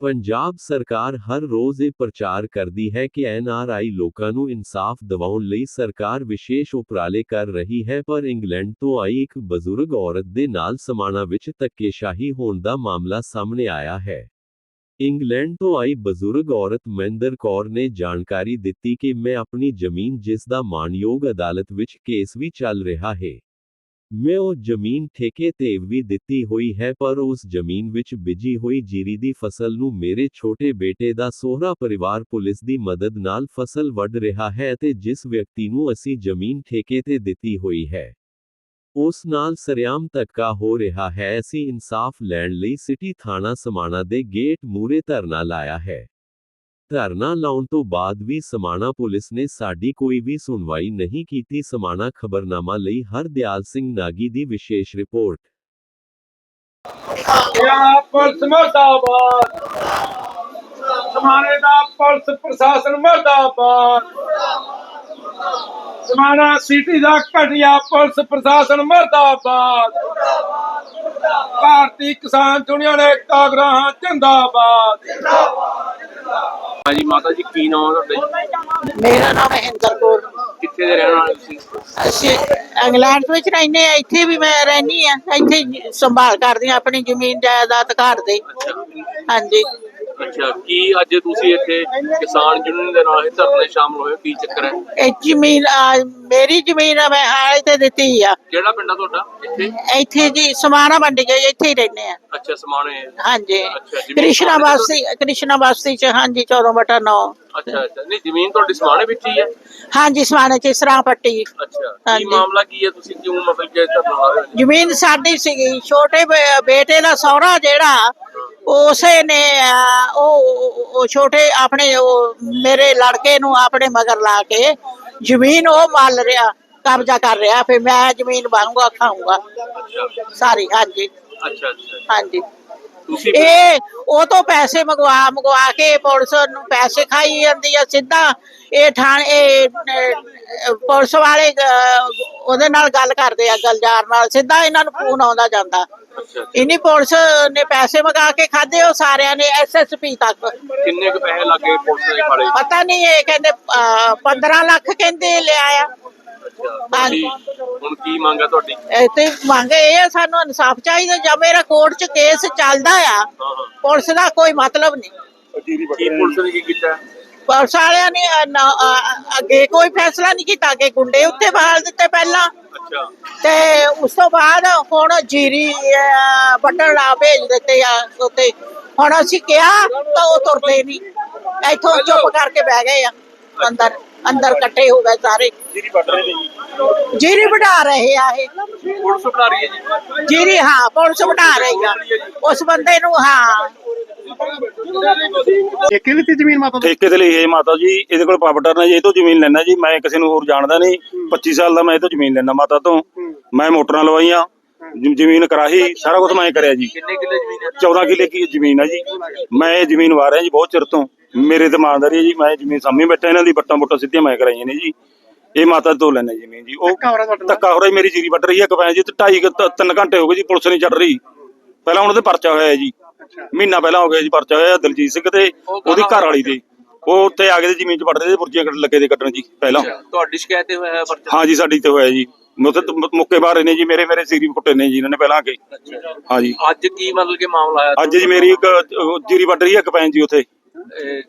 ਪੰਜਾਬ ਸਰਕਾਰ ਹਰ ਰੋਜ਼ ਇਹ ਪ੍ਰਚਾਰ ਕਰਦੀ ਹੈ ਕਿ ਐਨਆਰਆਈ ਲੋਕਾਂ ਨੂੰ ਇਨਸਾਫ ਦਿਵਾਉਣ ਲਈ ਸਰਕਾਰ ਵਿਸ਼ੇਸ਼ ਉਪਰਾਲੇ ਕਰ ਰਹੀ ਹੈ, ਪਰ ਇੰਗਲੈਂਡ ਤੋਂ ਆਈ ਇੱਕ ਬਜ਼ੁਰਗ ਔਰਤ ਦੇ ਨਾਲ ਸਮਾਣਾ ਵਿੱਚ ਧੱਕੇਸ਼ਾਹੀ ਹੋਣ ਦਾ ਮਾਮਲਾ ਸਾਹਮਣੇ ਆਇਆ ਹੈ। ਇੰਗਲੈਂਡ ਤੋਂ ਆਈ ਬਜ਼ੁਰਗ ਔਰਤ ਮਹਿੰਦਰ ਕੌਰ ਨੇ ਜਾਣਕਾਰੀ ਦਿੱਤੀ ਕਿ ਮੈਂ ਆਪਣੀ ਜ਼ਮੀਨ ਜਿਸ ਦਾ ਮਾਣਯੋਗ ਅਦਾਲਤ ਵਿੱਚ ਕੇਸ ਵੀ ਚੱਲ ਰਿਹਾ ਹੈ। ਮੈਂ ਉਹ ਜ਼ਮੀਨ ਠੇਕੇ ਤੇ ਵੀ ਦਿੱਤੀ ਹੋਈ ਹੈ, ਪਰ ਉਸ ਜ਼ਮੀਨ ਵਿੱਚ ਬਿਜ਼ੀ ਹੋਈ ਜੀਰੀ ਦੀ ਫਸਲ ਨੂੰ ਮੇਰੇ ਛੋਟੇ ਬੇਟੇ ਦਾ ਸੋਹਰਾ ਪਰਿਵਾਰ ਪੁਲਿਸ ਦੀ ਮਦਦ ਨਾਲ ਫਸਲ ਵੱਢ ਰਿਹਾ ਹੈ ਅਤੇ ਜਿਸ ਵਿਅਕਤੀ ਨੂੰ ਅਸੀਂ ਜ਼ਮੀਨ ਠੇਕੇ ਤੇ ਦਿੱਤੀ ਹੋਈ ਹੈ, ਉਸ ਨਾਲ ਸਰਿਆਮ ਧੱਕਾ ਹੋ ਰਿਹਾ ਹੈ। ਅਸੀਂ ਇਨਸਾਫ ਲੈਣ ਲਈ ਸਿਟੀ ਥਾਣਾ ਸਮਾਣਾ ਦੇ ਗੇਟ ਮੂਰੇ ਧਰਨਾ ਲਾਇਆ ਹੈ। ਧਰਨਾ ਲਾਉਣ ਤੋਂ ਬਾਅਦ ਵੀ ਸਮਾਣਾ ਪੁਲਿਸ ਨੇ ਸਾਡੀ ਕੋਈ ਵੀ ਸੁਣਵਾਈ ਨਹੀਂ ਕੀਤੀ। ਸਮਾਣਾ ਖਬਰਨਾਮਾ ਲਈ ਹਰਦਿਆਲ ਸਿੰਘ ਨਾਗੀ ਦੀ ਵਿਸ਼ੇਸ਼ ਰਿਪੋਰਟ। ਯਾ ਪੁਲਿਸ ਮਰਦਾਬਾਦ? ਸਮਾਣੇ ਦਾ ਪੁਲਿਸ ਪ੍ਰਸ਼ਾਸਨ ਮਰਦਾਬਾਦ। ਸਮਾਣਾ ਸਿਟੀ ਦਾ ਘਟਿਆ ਪੁਲਿਸ ਪ੍ਰਸ਼ਾਸਨ ਮਰਦਾਬਾਦ। ਭਾਰਤੀ ਕਿਸਾਨ ਯੂਨੀਅਨ ਏਕਤਾ ਗ੍ਰਾਹਾਂ ਜਿੰਦਾਬਾਦ। ਹਾਂਜੀ ਮਾਤਾ ਜੀ ਕੀ ਨਾਮ ਹੈ ਤੁਹਾਡਾ ਮੇਰਾ ਨਾਮ ਮਹਿੰਦਰ ਕੌਰ। ਕਿੱਥੇ ਦੇ ਰਹਿਣ ਵਾਲੇ ਤੁਸੀਂ? ਅਸੀਂ ਇੰਗਲੈਂਡ ਵਿੱਚ ਰਹਿੰਦੇ ਆ ਇੱਥੇ ਵੀ ਮੈਂ ਰਹਿੰਦੀ ਆ ਇੱਥੇ ਹੀ ਸੰਭਾਲ ਕਰਦੀ ਆ ਆਪਣੀ ਜ਼ਮੀਨ ਜਾਇਦਾਦ ਘਰ ਦੇ। ਹਾਂਜੀ। ਅੱਛਾ ਕੀ ਅੱਜ ਤੁਸੀਂ ਇੱਥੇ ਕਿਸਾਨ ਯੂਨੀਅਨ ਦੇ ਨਾਲ ਇਹ ਧਰਨੇ ਸ਼ਾਮਲ ਹੋਏ? ਕੀ ਚੱਕਰ ਹੈ? ਇਹ ਜ਼ਮੀਨ ਆ, ਮੇਰੀ ਜ਼ਮੀਨ ਆ ਮੈਂ ਹਾਲੇ ਤੇ ਦਿੱਤੀ ਆ। ਕਿਹੜਾ ਪਿੰਡ ਆ ਤੁਹਾਡਾ? ਇੱਥੇ? ਇੱਥੇ ਜੀ ਸਮਾਣਾ ਮੰਡੀ ਗਈ ਇੱਥੇ ਹੀ ਰਹਿੰਦੇ ਆ। ਅੱਛਾ ਸਮਾਣੇ। ਹਾਂਜੀ। ਅੱਛਾ, ਜ਼ਮੀਨ ਕ੍ਰਿਸ਼ਨਾ ਤੁਹਾਡੀ ਬਸਤੀ ਕ੍ਰਿਸ਼ਨਾ ਬਸਤੀ ਚ ਹਾਂਜੀ 14 ਬਟਾ 9 ਅੱਛਾ ਅੱਛਾ। ਨਹੀਂ ਜ਼ਮੀਨ ਤੁਹਾਡੀ ਸਮਾਣੇ ਵਿੱਚ ਹੀ ਹੈ? ਹਾਂਜੀ ਸਮਾਣੇ ਚ ਸਰਾਂ ਪੱਟੀ। ਅੱਛਾ ਹਾਂਜੀ। ਕੀ ਮਾਮਲਾ ਕੀ ਹੈ? ਤੁਸੀਂ ਕਿਉਂ ਮਤਲਬ ਕਿ ਧਰਨਾ ਲਾ ਰਹੇ ਹੋ ਜ਼ਮੀਨ ਸਾਡੀ ਸੀਗੀ ਛੋਟੇ ਬੇ- ਬੇਟੇ ਦਾ ਸਹੁਰਾ ਜਿਹੜਾ ਉਸੇ ਨੇ ਉਹ ਉਹ ਛੋਟੇ ਆਪਣੇ ਉਹ ਮੇਰੇ ਲੜਕੇ ਨੂੰ ਆਪਣੇ ਮਗਰ ਲਾ ਕੇ ਜ਼ਮੀਨ ਉਹ ਮੱਲ ਰਿਹਾ ਕਬਜ਼ਾ ਕਰ ਰਿਹਾ ਫਿਰ ਮੈਂ ਜ਼ਮੀਨ ਵਾਂਗੂਗਾ ਖਾਊਂਗਾ। ਸਾਰੀ ਹਾਂਜੀ। ਅੱਛਾ ਅੱਛਾ। ਹਾਂਜੀ। ਇਹ ਉਹ ਤੋਂ ਪੈਸੇ ਮੰਗਵਾ ਮੰਗਵਾ ਕੇ ਪੁਲਿਸ ਨੂੰ ਪੈਸੇ ਖਾਈ ਜਾਂਦੀ ਆ ਸਿੱਧਾ। ਇਹ ਥਾਣ ਇਹ ਪੁਲਿਸ ਵਾਲੇ ਉਹਦੇ ਨਾਲ ਗੱਲ ਕਰਦੇ ਆ ਗਲਜਾਰ ਨਾਲ। ਸਿੱਧਾ ਇਹਨਾਂ ਨੂੰ ਫੋਨ ਆਉਂਦਾ ਜਾਂਦਾ। ਇਨੀ ਪੁਲਿਸ ਨੇ ਪੈਸੇ ਮੰਗਾ ਕੇ ਖਾਦੇ ਉਹ ਸਾਰਿਆਂ ਨੇ ਐਸਐਸਪੀ ਤੱਕ। ਕਿੰਨੇ ਕੁ ਪੈਸੇ ਲੱਗੇ ਪੁਲਿਸ ਦੇ ਖਾੜੇ ਪਤਾ ਨਹੀਂ ਇਹ ਕਹਿੰਦੇ ਅਹ, 15 ਲੱਖ ਕਹਿੰਦੇ ਲਿਆ ਹਾਂਜੀ। ਹੁਣ ਕੀ ਮੰਗ ਹੈ ਤੁਹਾਡੀ? ਇਹ ਤੇ ਮੰਗ ਇਹ ਆ ਸਾਨੂੰ ਇਨਸਾਫ ਚਾਹੀਦਾ। ਜਾਂ ਮੇਰਾ ਕੋਰਟ 'ਚ ਕੇਸ ਚੱਲਦਾ ਆ ਹਾਂ ਹਾਂ। ਪੁਲਿਸ ਦਾ ਕੋਈ ਮਤਲਬ ਨਹੀਂ। ਕੀ ਪੁਲਿਸ ਨੇ ਕੀ ਕੀਤਾ? ਪੁਲਿਸ ਵਾਲਿਆਂ ਨੇ ਅੱਗੇ ਕੋਈ ਫੈਸਲਾ ਨਹੀਂ ਕੀਤਾ ਕਿ ਗੁੰਡੇ ਉੱਤੇ ਬਹਾਲ ਦਿੱਤੇ ਪਹਿਲਾਂ। ਅੱਛਾ। ਤੇ ਉਸ ਤੋਂ ਬਾਅਦ ਹੁਣ ਜੀਰੀ ਵੱਢਣ ਲਾ ਭੇਜ ਦਿੱਤੇ ਆ ਉੱਤੇ ਹੁਣ ਅਸੀਂ ਕਿਹਾ ਤਾਂ ਉਹ ਤੁਰਦੇ ਨਹੀਂ। ਇੱਥੋਂ ਚੁੱਪ ਕਰਕੇ ਬਹਿ ਗਏ ਆ। ਅੰਦਰ ਅੰਦਰ ਇਕੱਠੇ ਹੋ ਗਏ ਸਾਰੇ। ਜੀਰੀ ਵੱਢ ਰਹੇ ਨੇ ਜੀ? ਜੀਰੀ ਵਢਾ ਰਹੇ ਆ ਇਹ। ਪੁਲਿਸ ਬਣਾ ਰਹੀ ਹੈ ਜੀ? ਜੀਰੀ ਹਾਂ ਪੁਲਿਸ ਵਢਾ ਰਹੀ ਆ। ਉਸ ਬੰਦੇ ਨੂੰ ਹਾਂ। ਠੇਕੇ ਜ਼ਮੀਨ ਮਾਤਾ ਤੋਂ ਠੇਕੇ ਤੇ ਲਈ ਹੈ ਮਾਤਾ ਜੀ ਇਹਦੇ ਕੋਲ ਪਾਵਟਰ ਨੇ ਜੀ ਇਹ ਤੋਂ ਜ਼ਮੀਨ ਲੈਣਾ ਜੀ। ਮੈਂ ਕਿਸੇ ਨੂੰ ਹੋਰ ਜਾਣਦਾ ਨਹੀਂ। 25 ਸਾਲ ਦਾ ਮੈਂ ਇਹ ਤੋਂ ਜ਼ਮੀਨ ਲੈਣਾ ਮਾਤਾ ਤੋਂ। ਮੈਂ ਮੋਟਰਾਂ ਲਵਾਈਆਂ ਜ- ਜ਼ਮੀਨ ਕਰਾਹੀ ਸਾਰਾ ਕੁਝ ਮੈਂ ਕਰਿਆ ਜੀ। ਕਿੰਨੇ ਕਿੱਲੇ ਜ਼ਮੀਨ ਹੈ? 14 ਕਿੱਲੇ ਕੀ ਜ਼ਮੀਨ ਹੈ ਜੀ। ਮੈਂ ਇਹ ਜ਼ਮੀਨ ਵਾਰ ਰਿਹਾ ਜੀ ਬਹੁਤ ਚਿਰ ਤੋਂ। ਮੇਰੇ ਤੇ ਇਮਾਨਦਾਰੀ ਹੈ ਜੀ ਮੈਂ ਜ਼ਮੀਨ ਸਾਹਮਣੇ ਬੈਠਾ ਇਹਨਾਂ ਦੀ ਬੱਟਾਂ ਬੁੱਟਾਂ ਸਿੱਧੀਆਂ ਮੈਂ ਕਰਾਈਆਂ ਨੇ ਜੀ। ਇਹ ਮਾਤਾ ਤੋਂ ਲੈਣਾ ਜ਼ਮੀਨ ਜੀ। ਉਹ ਧੱਕਾ ਹੋ ਰਿਹਾ ਤੁਹਾਡੇ ਨਾਲ? ਧੱਕਾ ਹੋ ਰਿਹਾ ਮੇਰੀ ਜੀਰੀ ਵੱਢ ਰਹੀ ਹੈ ਕਪੈਂ ਜੀ ਤੇ ਢਾਈ ਕੁ ਤ- ਤਿੰਨ ਘੰਟੇ ਹੋ ਗਏ ਜੀ ਪੁਲਿਸ ਨਹੀਂ ਛੱਡ ਰਹੀ। ਪਹਿਲਾਂ ਉਹਨਾਂ ਦੇ ਪਰਚਾ ਹੋਇਆ ਜੀ। ਮਹੀਨਾ ਪਹਿਲਾਂ ਹੋ ਗਿਆ ਜੀ ਪਰਚਾ ਹੋਇਆ ਦਲਜੀਤ ਸਿੰਘ ਤੇ ਉਹਦੀ ਘਰ ਵਾਲੀ ਤੇ ਉਹ ਉੱਤੇ ਆ ਗਏ ਜ਼ਮੀਨ 'ਚ ਰਹੇ ਤੇ ਬੁਰਜੀਆਂ ਕੱਢ ਲੱਗੇ ਦੇ ਕੱਢਣ ਜੀ ਪਹਿਲਾਂ। ਤੁਹਾਡੀ ਸ਼ਿਕਾਇਤ ਤੇ ਹੋਇਆ ਪਰਚਾ? ਹਾਂ ਜੀ ਸਾਡੀ ਤੇ ਹੋਇਆ ਜੀ। ਮੁੱਤੇ ਮੁੱਕੇ ਬਾਰੇ ਨੇ ਜੀ ਮੇਰੇ ਮੇਰੇ ਸੀਰੀ ਕੁੱਟੇ ਨੇ ਜੀ ਇਹਨਾਂ ਨੇ ਪਹਿਲਾਂ ਆ ਕੇ। ਹਾਂ ਜੀ। ਅੱਜ ਕੀ ਮਤਲਬ ਕਿ ਮਾਮਲਾ ਆਇਆ? ਅੱਜ ਜੀ ਮੇਰੀ ਇੱਕ ਜੀਰੀ ਵੱਢ ਰਹੀ ਹੈ ਕਪੈਨ ਜੀ ਉੱਥੇ।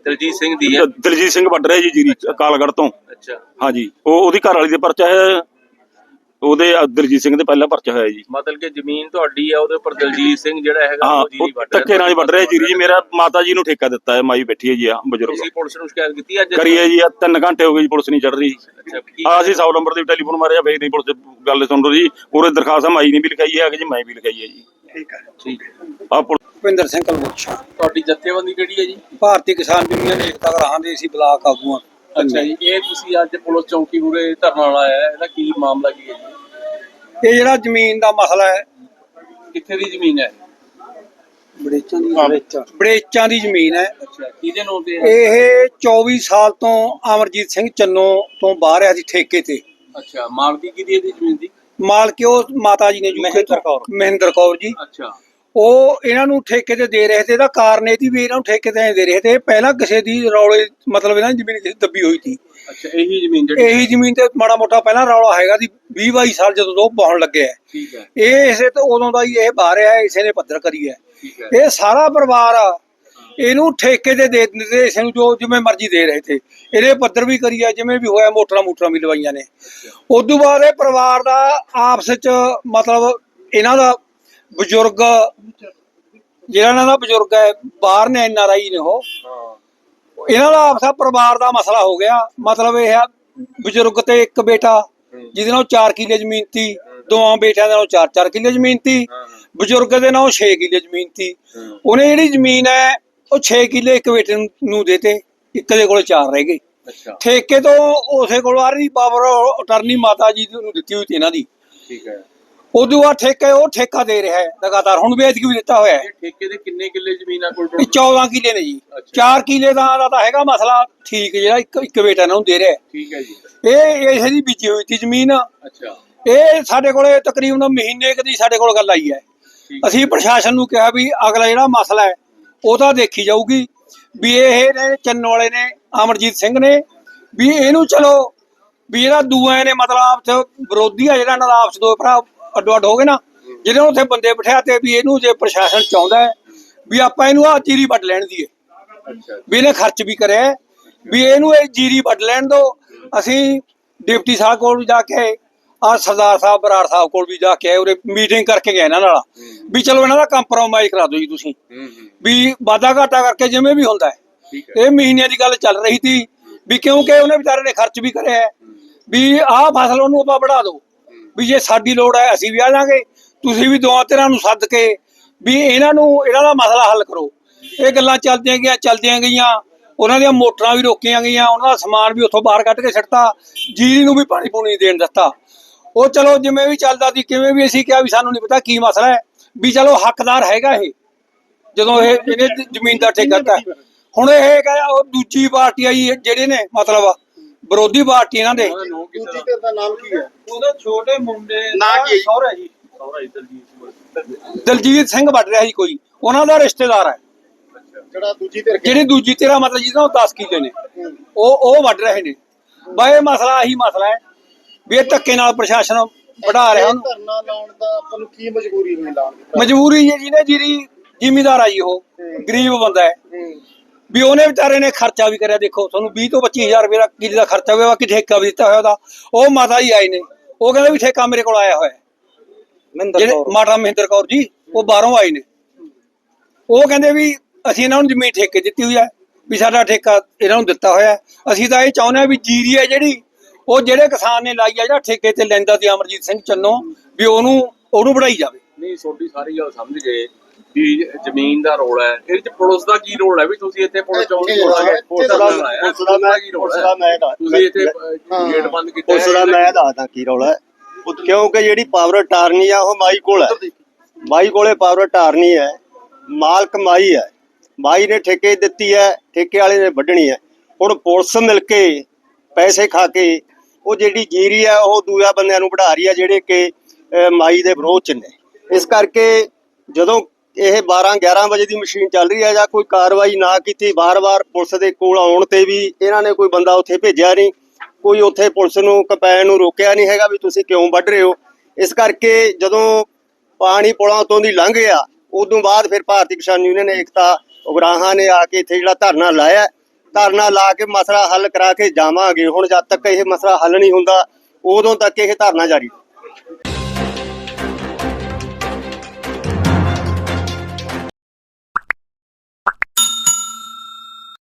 ਦਲਜੀਤ ਸਿੰਘ ਦੀ ਹੈ। ਦਲਜੀਤ ਸਿੰਘ ਵੱਢ ਰਿਹਾ ਜੀ ਜੀਰੀ ਕਾਲਗੜ੍ਹ ਤੋਂ। ਅੱਛਾ। ਹਾਂ ਜੀ ਉਹ ਉਹਦੀ ਘਰ ਵਾਲੀ ਦੇ ਪਰਚਾ ਹੈ। ਉਹਦੇ ਅਹ, ਦਲਜੀਤ ਸਿੰਘ ਦੇ ਪਹਿਲਾਂ ਪਰਚਾ ਹੋਇਆ ਜੀ। ਮਤਲਬ ਕਿ ਜ਼ਮੀਨ ਤੁਹਾਡੀ ਹੈ ਉਹਦੇ ਉੱਪਰ ਦਲਜੀਤ ਸਿੰਘ ਜਿਹੜਾ ਹੈਗਾ ਹਾਂ ਉਹ ਜੀਰੀ ਉਹ ਵੱਢ ਰਿਹਾ। ਧੱਕੇ ਨਾਲ ਹੀ ਵੱਢ ਰਿਹਾ ਜੀਰੀ ਜੀ। ਮੇਰਾ ਮਾਤਾ ਜੀ ਨੂੰ ਠੇਕਾ ਦਿੱਤਾ ਹੈ ਮਾਈ ਬੈਠੀ ਹੈ ਜੀ ਆ ਬਜ਼ੁਰਗ। ਤੁਸੀਂ ਪੁਲਿਸ ਨੂੰ ਸ਼ਿਕਾਇਤ ਕੀਤੀ ਅੱਜ? ਕਰੀਏ ਜੀ ਆ ਤਿੰਨ ਘੰਟੇ ਹੋ ਗਏ ਜੀ ਪੁਲਿਸ ਨਹੀਂ ਚੜ ਰਹੀ। ਅੱਛਾ ਕੀ ਆ ਅਸੀਂ 100 ਨੰਬਰ ਤੇ ਟੈਲੀਫੋਨ ਮਾਰਿਆ ਫੇਰ ਨਹੀਂ ਪੁਲਿਸ ਗੱਲ ਸੁਣ ਰਹੀ ਜੀ। ਉਹਦੇ ਦਰਖਾਸਤ ਮਾਈ ਨੇ ਵੀ ਲਿਖਾਈ ਹੈ ਕਿ ਜੀ ਮੈਂ ਵੀ ਲਿਖਾਈ ਹੈ ਜੀ। ਠੀਕ ਹੈ ਠੀਕ। ਆ ਭੁਪਿੰਦਰ ਸਿੰਘ ਕਲਮੋਛਾ ਤੁਹਾਡੀ ਜਥੇਬੰਦੀ ਕਿਹੜੀ ਹੈ ਜੀ? ਭਾਰਤੀ ਕਿਸਾਨ ਯੂਨੀਅਨ ਏਕਤਾ ਗਰਾਹਾਂ ਦੇ ਅਸੀਂ ਬਲਾਕ ਆਗੂਆਂ ਅੱਛਾ ਜੀ ਇਹ ਤੁਸੀਂ ਅੱਜ ਪੁਲਿਸ ਚੌਂਕੀ ਮੂਰੇ ਧਰਨਾ ਲਾਇਆ ਹੈ ਇਹਦਾ ਕੀ ਮਾਮਲਾ ਕੀ ਹੈ ਜੀ? ਇਹ ਜਿਹੜਾ ਜ਼ਮੀਨ ਦਾ ਮਸਲਾ ਹੈ। ਕਿੱਥੇ ਦੀ ਜ਼ਮੀਨ ਹੈ? ਬੜੇਚਾਂ ਦੀ ਬੜੇਚਾਂ ਦੀ ਜ਼ਮੀਨ ਹੈ। ਅੱਛਾ ਕਿਹਦੇ ਨਾਂ ਤੇ ਹੈ? ਇਹ 24 ਸਾਲ ਤੋਂ ਅਮਰਜੀਤ ਸਿੰਘ ਚੰਨੋ ਤੋਂ ਬਾਹਰ ਹੈ ਜੀ ਠੇਕੇ ਤੇ। ਅੱਛਾ ਮਾਲਕੀ ਕਿਹਦੀ ਹੈ ਇਹਦੀ ਜ਼ਮੀਨ ਦੀ? ਮਾਲਕ ਉਹ ਮਾਤਾ ਜੀ ਨੇ ਜੂਕੇ ਮਹਿੰਦਰ ਕੌਰ। ਮਹਿੰਦਰ ਕੌਰ ਜੀ। ਅੱਛਾ। ਉਹ ਇਹਨਾਂ ਨੂੰ ਠੇਕੇ ਤੇ ਦੇ ਰਹੇ ਤੇ ਇਹਦਾ ਕਾਰਨ ਇਹ ਸੀ ਵੀ ਇਹਨਾਂ ਨੂੰ ਠੇਕੇ ਤੇ ਦੇ ਰਹੇ ਤੇ ਇਹ ਪਹਿਲਾਂ ਕਿਸੇ ਦੀ ਰੌਲੇ ਮਤਲਬ ਇਹਨਾਂ ਦੀ ਜ਼ਮੀਨ ਕਿਸੇ ਦੱਬੀ ਹੋਈ ਸੀ। ਅੱਛਾ ਇਹੀ ਜ਼ਮੀਨ ਜਿਹੜੀ ਇਹੀ ਜ਼ਮੀਨ ਤੇ ਮਾੜਾ ਮੋਟਾ ਪਹਿਲਾਂ ਰੌਲਾ ਹੈਗਾ ਦੀ 20 22 ਸਾਲ ਜਦੋਂ ਤੋਂ ਪਾਉਣ ਲੱਗੇ ਹੈ ਠੀਕ ਹੈ। ਇਹ ਇਸੇ ਤੋਂ ਉਦੋਂ ਦਾ ਹੀ ਇਹ ਬਾਹਰ ਹੈ ਇਸੇ ਨੇ ਪੱਧਰ ਕਰੀ ਹੈ। ਇਹ ਸਾਰਾ ਪਰਿਵਾਰ ਆ, ਇਹਨੂੰ ਠੇਕੇ ਤੇ ਦੇ ਦਿੰਦੇ ਇਸੇ ਨੂੰ ਜੋ ਜਿਵੇਂ ਮਰਜ਼ੀ ਦੇ ਰਹੇ ਤੇ। ਇਹਨੇ ਪੱਧਰ ਵੀ ਕਰੀ ਹੈ ਜਿਵੇਂ ਵੀ ਹੋਇਆ ਮੋਟਰਾਂ ਮੋਟਰਾਂ ਵੀ ਲਵਾਈਆਂ ਨੇ। ਉਸ ਤੋਂ ਬਾਅਦ ਇਹ ਪਰਿਵਾਰ ਦਾ ਆਪਸ ਵਿੱਚ ਮਤਲਬ ਇਹਨਾਂ ਦਾ ਬਜ਼ੁਰਗ ਜਿਹੜਾ ਇਹਨਾਂ ਦਾ ਬਜ਼ੁਰਗ ਹੈ ਬਾਹਰ ਨੇ ਐਨ ਆਰ ਆਈ ਨੇ ਉਹ। ਹਾਂ ਇਹਨਾਂ ਦਾ ਆਪਸਾ ਪਰਿਵਾਰ ਦਾ ਮਸਲਾ ਹੋ ਗਿਆ। ਮਤਲਬ ਇਹ ਆ ਬਜ਼ੁਰਗ ਤੇ ਇੱਕ ਬੇਟਾ ਜਿਹਦੇ ਨਾਲ 4 ਕਿੱਲੇ ਜ਼ਮੀਨ ਸੀ ਦੋਵਾਂ ਬੇਟਿਆਂ ਦੇ ਨਾਲ 4-4 ਕਿੱਲੇ ਜ਼ਮੀਨ ਸੀ ਬਜ਼ੁਰਗ ਦੇ ਨਾਲ 6 ਕਿੱਲੇ ਜ਼ਮੀਨ ਸੀ ਉਹਨੇ ਜਿਹੜੀ ਜ਼ਮੀਨ ਹੈ ਉਹ 6 ਕਿੱਲੇ ਇੱਕ ਬੇਟੇ ਨੂੰ- ਦੇਤੇ ਇੱਕ ਦੇ ਕੋਲ 4 ਰਹਿ ਗਏ। ਠੇਕੇ ਤੋਂ ਉਸੇ ਕੋਲ ਆ ਰਹੀ ਪਾਵਰ ਅਟਰਨੀ ਮਾਤਾ ਜੀ ਨੂੰ ਦਿੱਤੀ ਹੋਈ ਸੀ ਇਹਨਾਂ ਦੀ। ਠੀਕ ਹੈ। ਉਦੋਂ ਬਾਅਦ ਠੇਕੇ ਉਹ ਠੇਕਾ ਦੇ ਰਿਹਾ ਹੈ ਲਗਾਤਾਰ। ਹੁਣ ਵੀ ਐਤਕੀ ਵੀ ਦਿੱਤਾ ਹੋਇਆ ਹੈ। ਠੇਕੇ ਦੇ ਕਿੰਨੇ ਕਿੱਲੇ ਜ਼ਮੀਨ ਆ ਕੋਲ ਇਹ 14 ਕਿੱਲੇ ਨੇ ਜੀ। 4 ਕਿੱਲੇ ਦਾ ਤਾਂ ਹੈਗਾ ਮਸਲਾ। ਠੀਕ ਜਿਹੜਾ ਇੱਕ ਇੱਕ ਬੇਟਾ ਨੂੰ ਦੇ ਰਿਹਾ। ਠੀਕ ਹੈ ਜੀ। ਇਹ ਇਸੇ ਦੀ ਬੀਜੀ ਹੋਈ ਸੀ ਜ਼ਮੀਨ। ਅੱਛਾ। ਇਹ ਸਾਡੇ ਕੋਲੇ ਤਕਰੀਬਨ ਮਹੀਨੇ ਕੁ ਦੀ ਸਾਡੇ ਕੋਲ ਗੱਲ ਆਈ ਹੈ। ਅਸੀਂ ਪ੍ਰਸ਼ਾਸਨ ਨੂੰ ਕਿਹਾ ਵੀ ਅਗਲਾ ਜਿਹੜਾ ਮਸਲਾ ਹੈ ਉਹ ਤਾਂ ਦੇਖੀ ਜਾਊਗੀ। ਵੀ ਇਹ ਨੇ ਚੰਨ ਵਾਲੇ ਨੇ ਅਮਰਜੀਤ ਸਿੰਘ ਨੇ ਵੀ ਇਹਨੂੰ ਚਲੋ ਵੀ ਇਹਦਾ ਦੂਆਂ ਨੇ ਮਤਲਬ ਆਪਸ ਵਿਰੋਧੀ ਆ ਜਿਹੜਾ ਇਹਨਾਂ ਦਾ ਆਪਸ ਦੋ ਭਰਾ। ਅੱਡੋ ਅੱਡ ਹੋ ਗਏ ਨਾ ਜਿਹੜੇ ਉੱਥੇ ਬੰਦੇ ਬਿਠਾ ਤੇ ਵੀ ਇਹਨੂੰ ਜੇ ਪ੍ਰਸ਼ਾਸਨ ਚਾਹੁੰਦਾ ਹੈ ਵੀ ਆਪਾਂ ਇਹਨੂੰ ਆ ਚੀਰੀ ਵੱਢ ਲੈਣ ਦੀਏ ਵੀ ਇਹਨੇ ਖਰਚ ਵੀ ਕਰਿਆ ਵੀ ਇਹਨੂੰ ਇਹ ਜੀਰੀ ਵੱਢ ਲੈਣ ਦੋ। ਅਸੀਂ ਡਿਪਟੀ ਸਾਹਿਬ ਕੋਲ ਵੀ ਜਾ ਕੇ ਆ ਸਰਦਾਰ ਸਾਹਿਬ ਬਰਾੜ ਸਾਹਿਬ ਕੋਲ ਵੀ ਜਾ ਕੇ ਉਰੇ ਮੀਟਿੰਗ ਕਰਕੇ ਗਏ ਇਹਨਾਂ ਨਾਲ। ਵੀ ਚਲੋ ਇਹਨਾਂ ਦਾ ਕੰਪਰੋਮਾਈਜ਼ ਕਰਾ ਦਿਓ ਜੀ ਤੁਸੀਂ। ਵੀ ਵਾਧਾ ਘਾਟਾ ਕਰਕੇ ਜਿਵੇਂ ਵੀ ਹੁੰਦਾ ਇਹ ਮਹੀਨਿਆਂ ਦੀ ਗੱਲ ਚੱਲ ਰਹੀ ਸੀ ਵੀ ਕਿਉਂਕਿ ਉਹਨੇ ਵਿਚਾਰੇ ਨੇ ਖਰਚ ਵੀ ਕਰਿਆ ਵੀ ਆਹ ਫਸਲ ਉਹਨੂੰ ਆਪਾਂ ਵਧਾ ਦਿਓ। ਵੀ ਜੇ ਸਾਡੀ ਲੋੜ ਹੈ, ਅਸੀਂ ਵੀ ਆ ਜਾਾਂਗੇ। ਤੁਸੀਂ ਵੀ ਦੋਆਂ ਧਿਰਾਂ ਨੂੰ ਸੱਦ ਕੇ ਵੀ ਇਹਨਾਂ ਨੂੰ, ਇਹਨਾਂ ਦਾ ਮਸਲਾ ਹੱਲ ਕਰੋ। ਇਹ ਗੱਲਾਂ ਚੱਲਦੀਆਂ ਗਈਆਂ ਚੱਲਦੀਆਂ ਗਈਆਂ। ਉਹਨਾਂ ਦੀਆਂ ਮੋਟਰਾਂ ਵੀ ਰੋਕੀਆਂ ਗਈਆਂ, ਉਹਨਾਂ ਦਾ ਸਮਾਨ ਵੀ ਉੱਥੋਂ ਬਾਹਰ ਕੱਢ ਕੇ ਸਿੱਟਤਾ। ਜੀਰੀ ਨੂੰ ਵੀ ਪਾਣੀ ਪੂਣੀ ਦੇਣ ਦਿੱਤਾ। ਉਹ ਚਲੋ ਜਿਵੇਂ ਵੀ ਚੱਲਦਾ ਸੀ, ਕਿਵੇਂ ਵੀ ਅਸੀਂ ਕਿਹਾ ਵੀ ਸਾਨੂੰ ਨਹੀਂ ਪਤਾ ਕੀ ਮਸਲਾ ਹੈ, ਵੀ ਚਲੋ ਹੱਕਦਾਰ ਹੈਗਾ ਇਹ। ਜਦੋਂ ਇਹ, ਇਹਨੇ ਜ਼ਮੀਨ ਦਾ ਠੇਕਾ ਦਿੱਤਾ। ਹੁਣ ਇਹ ਕਹਿੰਦਾ ਉਹ ਦੂਜੀ ਪਾਰਟੀ ਆਈ, ਜਿਹੜੇ ਨੇ ਮਤਲਬ ਵਿਰੋਧੀ ਪਾਰਟੀ ਇਹਨਾਂ ਦੇ। ਉਹਦਾ ਨਾਮ ਕਿਸ ਦੂਜੀ ਧਿਰ ਦਾ ਨਾਮ ਕੀ ਹੈ? ਉਹਦੇ ਛੋਟੇ ਮੁੰਡੇ ਨਾਂ ਕੀ ਹੈ ਜੀ? ਸਹੁਰਾ ਜੀ। ਸੌਰਾ ਇਧਰ ਜੀ ਦਲਜੀਤ ਸਿੰਘ ਵੱਢ ਰਿਹਾ ਸੀ ਕੋਈ। ਉਹਨਾਂ ਦਾ ਰਿਸ਼ਤੇਦਾਰ ਹੈ। ਜਿਹੜਾ ਦੂਜੀ ਧਿਰ ਜਿਹੜੀ ਦੂਜੀ ਤੇਰਾ ਮਤਲਬ ਜਿਹਦਾ ਉਹ 10 ਕਿੱਲੇ ਨੇ। ਉਹ ਉਹ ਵੱਢ ਰਹੇ ਨੇ। ਬਾ ਇਹ ਮਸਲਾ ਆਹੀ ਮਸਲਾ ਹੈ ਵੀ ਇਹ ਧੱਕੇ ਨਾਲ ਪ੍ਰਸ਼ਾਸਨ ਵਧਾ ਰਿਹਾ ਉਹਨੂੰ। ਧਰਨਾ ਲਾਉਣ ਦਾ ਆਪਾਂ ਨੂੰ ਕੀ ਮਜਬੂਰੀ ਹੋਈ ਲਾਉਣ ਦੀ? ਮਜਬੂਰੀ ਹੈ ਜਿਹਨੇ ਜਿਹੜੀ ਜ਼ਿਮੀਦਾਰ ਆਈ ਉਹ ਗਰੀਬ ਬੰਦਾ ਹੈ। ਵੀ ਉਹਨੇ ਵਿਚਾਰੇ ਨੇ ਖਰਚਾ ਵੀ ਕਰਿਆ ਦੇਖੋ ਤੁਹਾਨੂੰ 20 ਤੋਂ 25000 ਰੁਪਏ ਦਾ ਕਿੱਲੇ ਦਾ ਖਰਚਾ ਹੋਇਆ ਬਾਕੀ ਠੇਕਾ ਵੀ ਦਿੱਤਾ ਹੋਇਆ ਉਹਦਾ। ਉਹ ਮਾਤਾ ਹੀ ਆਏ ਨੇ। ਉਹ ਕਹਿੰਦੇ ਵੀ ਠੇਕਾ ਮੇਰੇ ਕੋਲ ਆਇਆ ਹੋਇਆ। ਹੈ ਜਿਹੜੇ ਮਾਤਾ ਮਹਿੰਦਰ ਕੌਰ ਜੀ ਉਹ ਬਾਹਰੋਂ ਆਏ ਨੇ। ਉਹ ਕਹਿੰਦੇ ਵੀ ਅਸੀਂ ਇਹਨਾਂ ਨੂੰ ਜ਼ਮੀਨ ਠੇਕੇ ਦਿੱਤੀ ਹੋਈ ਹੈ ਵੀ ਸਾਡਾ ਠੇਕਾ ਇਹਨਾਂ ਨੂੰ ਦਿੱਤਾ ਹੋਇਆ। ਅਸੀਂ ਤਾਂ ਇਹ ਚਾਹੁੰਦੇ ਹਾਂ ਵੀ ਜੀਰੀ ਹੈ ਜਿਹੜੀ ਉਹ ਜਿਹੜੇ ਕਿਸਾਨ ਨੇ ਲਾਈ ਆ ਜਿਹੜਾ ਠੇਕੇ ਤੇ ਲੈਂਦਾ ਸੀ ਅਮਰਜੀਤ ਸਿੰਘ ਚੰਨੋ ਵੀ ਉਹਨੂੰ ਉਹਨੂੰ ਵਧਾਈ ਜਾਵੇ। ਨਹੀਂ ਛੋਟੀ ਸਾਰੀ ਗੱਲ ਸਮਝ ਗਏ। ਵੀ ਜ਼ਮੀਨ ਦਾ ਰੋਲ ਹੈ। ਇਹਦੇ ਚ ਪੁਲਿਸ ਦਾ ਕੀ ਰੋਲ ਹੈ? ਵੀ ਤੁਸੀਂ ਇੱਥੇ ਪੁਲਿਸ ਚੌਂਕ ਪੁਲਿਸ ਦਾ ਪੁਲਿਸ ਦਾ- ਪੁਲਿਸ ਮੈਂ ਕੀ ਰੋਲ ਪੁਲਿਸ ਦੱਸ- ਤੁਸੀਂ ਇੱਥੇ ਹਾਂ। ਗੇਟ ਬੰਦ ਕੀਤਾ ਉਸ ਦਾ ਮੈਂ ਦੱਸਦਾ ਕੀ ਰੌਲਾ ਹੈ। ਕਿਉਂਕਿ ਜਿਹੜੀ ਪਾਵਰ ਅਟਾਰਨੀ ਆ ਉਹ ਮਾਈ ਕੋਲ ਹੈ। ਮਾਈ ਕੋਲੇ ਪਾਵਰ ਅਟਾਰਨੀ ਹੈ। ਮਾਲਕ ਮਾਈ ਹੈ। ਮਾਈ ਨੇ ਠੇਕੇ ਦਿੱਤੀ ਹੈ ਠੇਕੇ ਵਾਲੇ ਨੇ ਵੱਢਣੀ ਹੈ। ਹੁਣ ਪੁਲਿਸ ਮਿਲ ਕੇ ਪੈਸੇ ਖਾ ਕੇ ਉਹ ਜਿਹੜੀ ਜੀਰੀ ਹੈ ਉਹ ਦੂਆ ਬੰਦਿਆਂ ਨੂੰ ਵਢਾ ਰਹੀ ਹੈ ਜਿਹੜੇ ਕਿ ਮਾਈ ਦੇ ਵਿਰੋਧ ਚ ਨੇ। ਇਸ ਕਰਕੇ ਜਦੋਂ ਇਹ 12 11 ਵਜੇ ਦੀ ਮਸ਼ੀਨ ਚੱਲ ਰਹੀ ਹੈ ਜਾਂ ਕੋਈ ਕਾਰਵਾਈ ਨਾ ਕੀਤੀ, ਵਾਰ-ਵਾਰ ਪੁਲਿਸ ਦੇ ਕੋਲ ਆਉਣ ਤੇ ਵੀ ਇਹਨਾਂ ਨੇ ਕੋਈ ਬੰਦਾ ਉੱਥੇ ਭੇਜਿਆ ਨਹੀਂ, ਕੋਈ ਉੱਥੇ ਪੁਲਿਸ ਨੂੰ ਕਪੈਨ ਨੂੰ ਰੋਕਿਆ ਨਹੀਂ ਹੈਗਾ ਵੀ ਤੁਸੀਂ ਕਿਉਂ ਵੱਢ ਰਹੇ ਹੋ। ਇਸ ਕਰਕੇ ਜਦੋਂ ਪਾਣੀ ਪੁਲਾਂ ਤੋਂ ਦੀ ਲੰਘ ਗਿਆ, ਉਦੋਂ ਬਾਅਦ ਫਿਰ ਭਾਰਤੀ ਕਿਸਾਨ ਯੂਨੀਅਨ ਏਕਤਾ ਉਗਰਾਹਾਂ ਨੇ ਆ ਕੇ ਇੱਥੇ ਜਿਹੜਾ ਧਰਨਾ ਲਾਇਆ। ਧਰਨਾ ਲਾ ਕੇ ਮਸਲਾ ਹੱਲ ਕਰਾ ਕੇ ਜਾਵਾਂਗੇ। ਹੁਣ ਜਦ ਤੱਕ ਇਹ ਮਸਲਾ ਹੱਲ ਨਹੀਂ ਹੁੰਦਾ, ਉਦੋਂ ਤੱਕ ਇਹ ਧਰਨਾ ਜਾਰੀ